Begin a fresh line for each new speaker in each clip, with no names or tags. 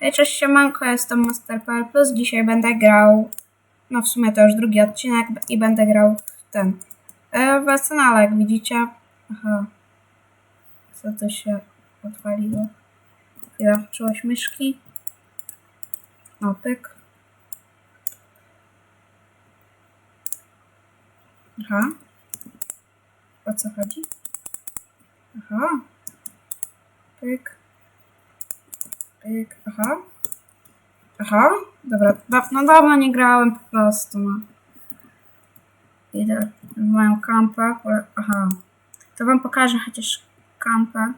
Cześć siemanko, jestem Master.pl Plus. Dzisiaj będę grał, no w sumie to już drugi odcinek i będę grał w ten, e, w Arsenale, jak widzicie. Aha, co to się odwaliło? Chwila, czułość myszki. O, pyk. Aha. O co chodzi? Aha. Pyk. Aha. Aha. Dobra. Da, no dawno nie grałem po prostu, no. Idę kampę. ale- Aha. To wam pokażę chociaż kampę.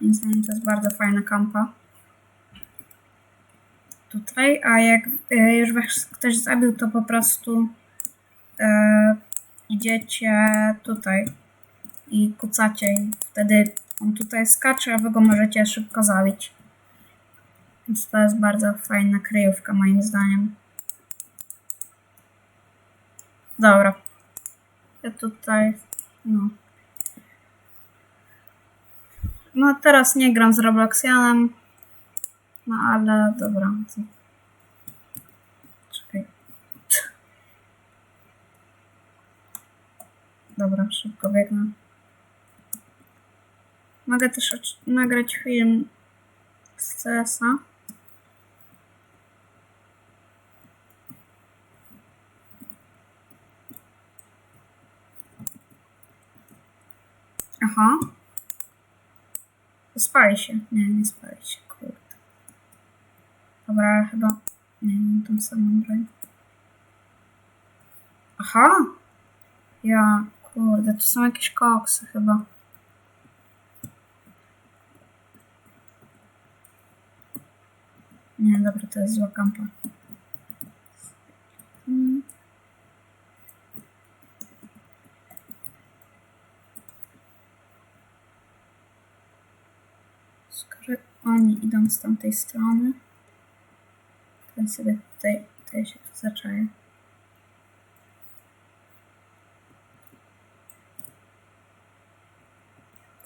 Moim to jest bardzo fajna kampa. Tutaj, a jak e, już was ktoś zabił, to po prostu e, idziecie tutaj i kucacie i wtedy on tutaj skacze, a wy go możecie szybko zabić. Więc to jest bardzo fajna kryjówka moim zdaniem. Dobra. Ja tutaj, no. No teraz nie gram z Robloxianem. No ale dobra. Czekaj. Dobra, szybko biegnę. Mogę też nagrać film z CS-a. Aha. Spali się. Nie, nie spali się, kurde. Dobra, ale chyba... Nie, nie tą samą broń. Aha! Ja, kurde, to są jakieś koksy chyba. Nie, dobra, to jest zła kampa. Skoro oni idą z tamtej strony, ja sobie tutaj, tutaj się tu zaczaję.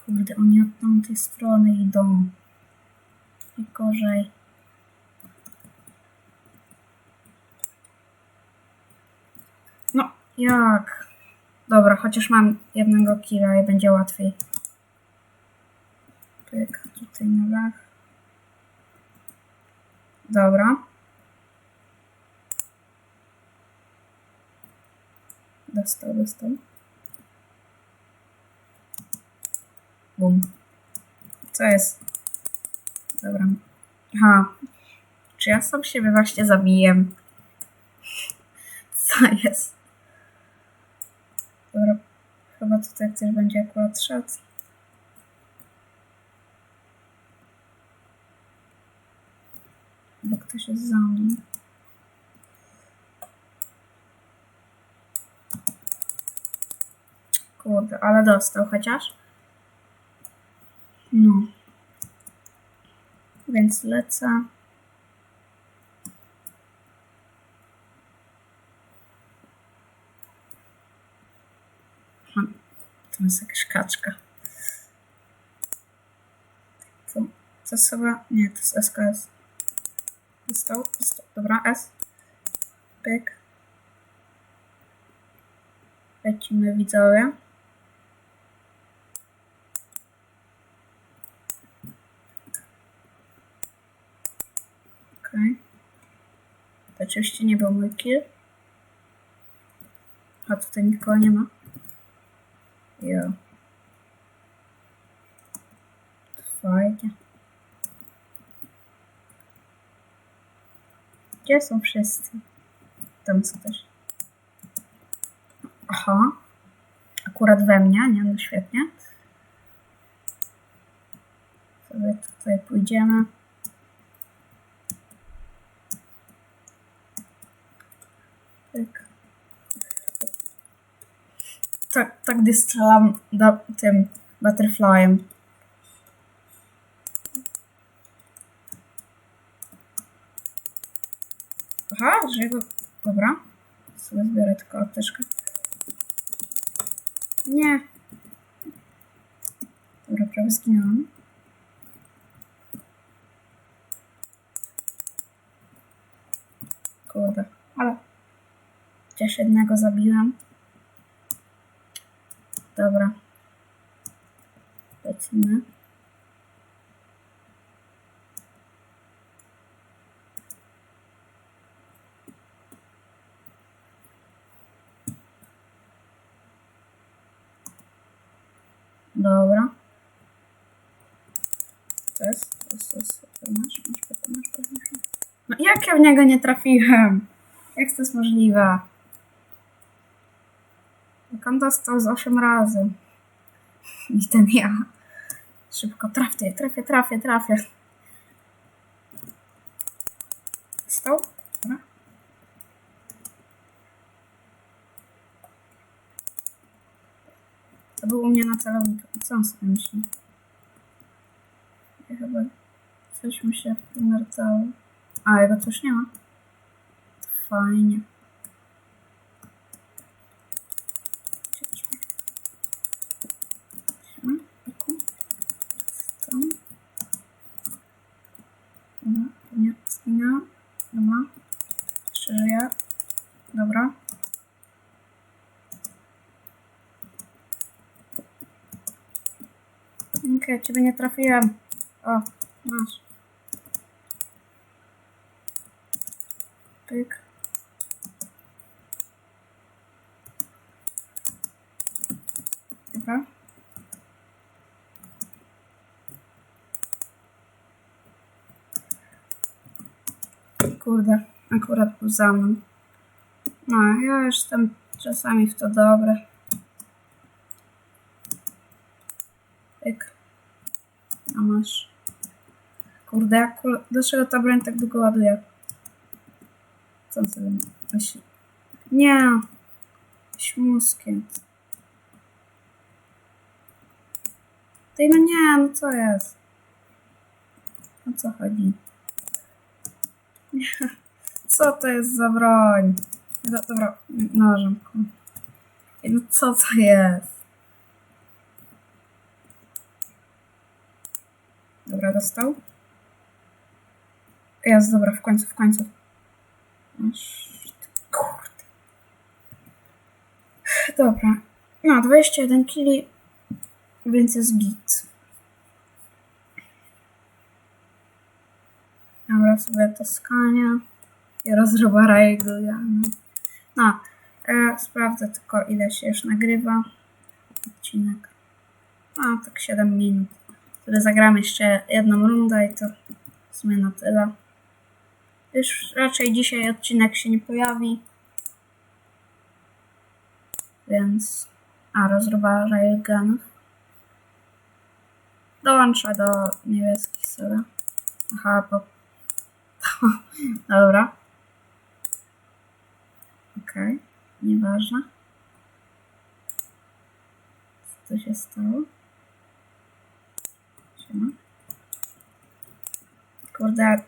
Kurde, oni od tamtej strony idą. I gorzej. No, jak? Dobra, chociaż mam jednego killa i będzie łatwiej. Dach. Dobra. Dostał, dostał. Bum. Co jest? Dobra. Aha. Czy ja sam siebie właśnie zabiję? Co jest? Dobra. Chyba tutaj ktoś będzie akurat szedł. Bo ktoś jest za mną. Kurde, ale dostał chociaż. No. Więc lecę. To jest jakaś kaczka. To jest chyba... Nie, to jest SKS. Dostał? Dostał. Dobra, S. Pyk. Lecimy widzowie. Okej. To oczywiście nie był mój kill. A tutaj nikogo nie ma. Jo. Fajnie. Gdzie są wszyscy? Tam jest ktoś. Aha. Akurat we mnie, nie? No świetnie. Sobie tutaj pójdziemy. Tak. Tak, tak gdy tym butterflyem. Aha, że go... Dobra. Sobie zbiorę tylko apteczkę. Nie. Dobra, prawie zginęłam. Kurde, ale... Chociaż jednego zabiłem. Dobra. Lecimy. To jest, to jest, to jest, to masz, masz, to masz, to masz. No jak ja w niego nie trafiłem? Jak to jest możliwe? Jak on dostał z 8 razy. I ten ja. Szybko, trafię, trafię, trafię, trafię. Stał? To był u mnie na celowniku. Co on sobie myśli? Chyba coś mi się pomercało. A, jego już nie ma. Fajnie. Dobra, nie. Dobra. Ciebie nie trafiłem. O, masz. Pyk. Dobra. Kurde, akurat był za mną. No, ja jestem czasami w to dobry. Pyk. A masz. Kurde, jak, kul- dlaczego ta broń tak długo ładuje? Co on sobie? Nie. Śmuskiem. Ty no nie, no co jest? O co chodzi? Co to jest za broń? Do- Dobra, nożem. No co to jest? Dobra, dostał. Jest, dobra, w końcu, w końcu. Kurde. Dobra. No, 21 kili, więc jest git. Dobra, sobie to skania i rozrobara jego No, e, sprawdzę tylko ile się już nagrywa odcinek. A, tak 7 minut. Wtedy zagramy jeszcze jedną rundę i to w sumie na tyle. Już raczej dzisiaj odcinek się nie pojawi. Więc... A, rozroba Railgunów. Dołączę do niebieskich sobie. Aha, bo... Dobra. Okej, nieważne. Co się stało? Siema. Kurde,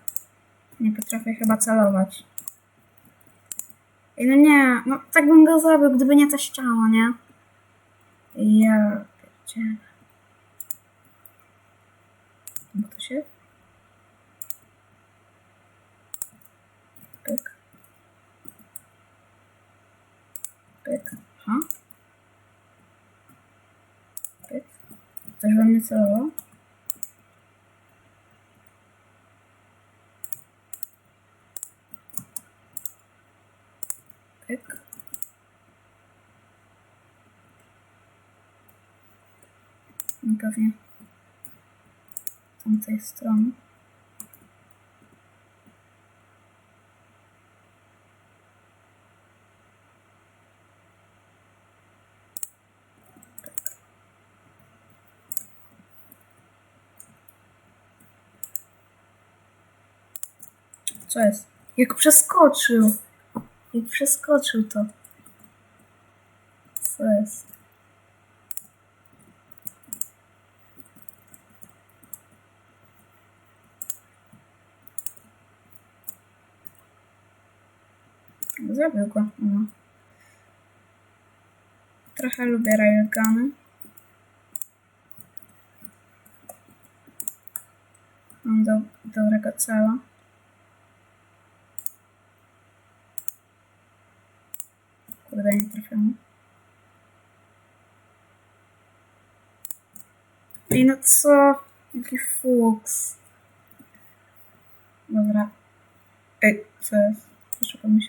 nie potrafię chyba celować. Ej, no nie, no tak bym go zabił, gdyby nie ta ściana, nie? Ja pierdzielę. Jak to się? Pyk. Pyk. Aha. Pyk. Coś we mnie celował? Pyk. No pewnie z tamtej strony. Co jest? Jak przeskoczył! Jak przeskoczył to. Co jest? Zabił go. No. Trochę lubię railguny. Mam do, dobrego cela. Kurde, nie trafiłem. Ej, no co? Jaki fuks. Dobra. Ej, co jest? Dlaczego mi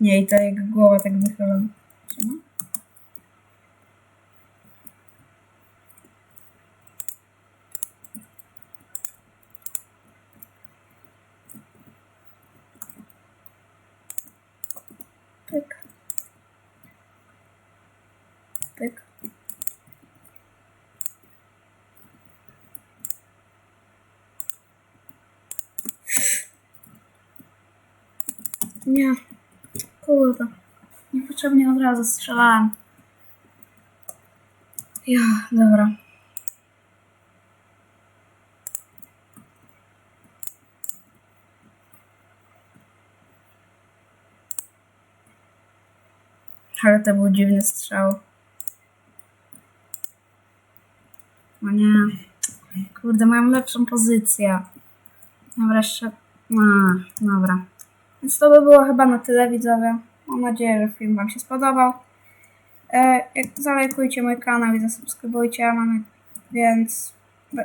Nie, i ta jego głowa tak wychylona. Siema. Pyk. Pyk. Nie. Kurde. Niepotrzebnie od razu strzelałem. Ja, dobra. Ale to był dziwny strzał. O nie. Kurde, mają lepszą pozycję. Dobra, jeszcze... No, dobra. Więc to by było chyba na tyle, widzowie. Mam nadzieję, że film Wam się spodobał. E, jak zalajkujcie mój kanał i zasubskrybujcie, mamy, więc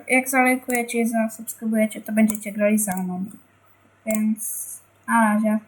jak zalajkujecie i zasubskrybujecie, to będziecie grali ze mną. Więc na razie.